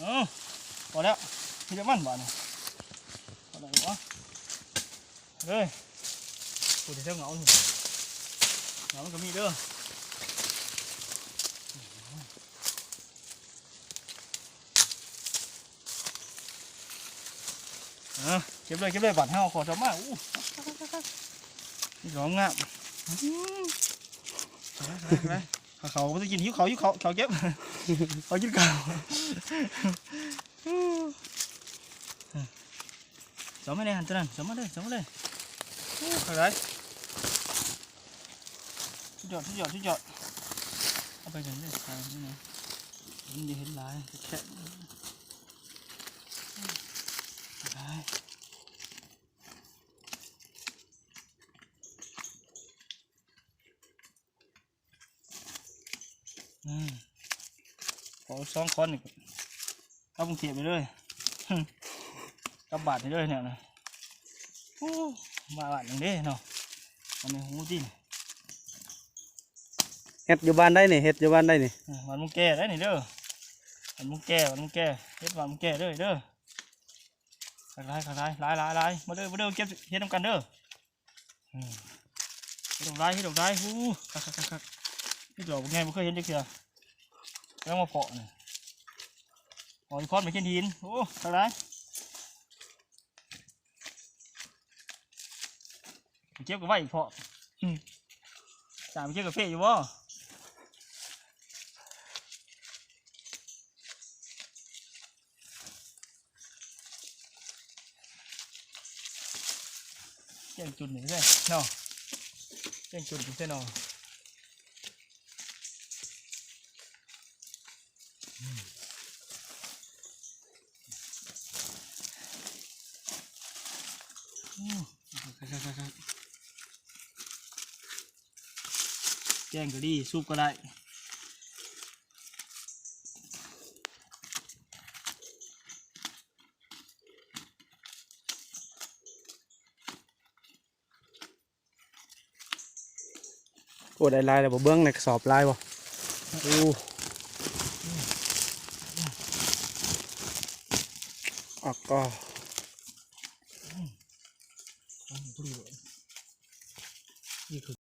เออพอแล้วที่จะมันบ้านนี่พอแล้ววะเฮ้ยกูจะเท่าเหงาหนิเหงามันก็มีเด้อเออเก็บเลยเก็บเลยบัตรห้าขอจอมากอู้นี่ร้องงามอื้อไปไปไปไป เขาไม่ต้องกินหิวเขาหิวเขาเขาเก็บเขากินข้าสองไม่ได้หันตัวนั้นสองมาเลยสองมาเลยอะไรทุกยอดทุกยอดทุกยอดเอาไปกันเลยไปนี่นะมันจะเห็นลายแค่ลายอืม ขอสองคนอีกเอาบุงเทียบไปเลยกับบาทไปเลยเนี่ยนะโอ้มาบาทหนึ่งเด้เนาะมันในหูดินเฮ็ดอยู่บ้านได้นี่เฮ็ดอยู่บ้านได้นี่อ่าวันมุงแก่ได้นี่เด้อวันมุงแก่วันมุงแก่เฮ็ดวันมุงแก่เด้อเด้อขักลายขักลายลายลายลายมาเด้อมาเด้อเก็บเฮ็ดนำกันเด้ออืมเฮ็ดดอกลายเฮ็ดดอกลายฮู้คักคักคักคัก นี่ดอกไงไม่เคยเห็นจักเทื่อแล้วมาเพาะนี่หอยคอนไม่เช่นหินโอ้ขักลายไปเก็บกับไว้อีกเพาะสามเก็บกาแฟอยู่บ่เจ้งจุดนี่ใช่เนาะเจ้งจุดนี่ใช่เนาะ แจ้งก็ดีสูบก็ได้โอ้ได้ลายแล้วบ่เบิ่งในกระสอบลายบ่โอ้ ออกก็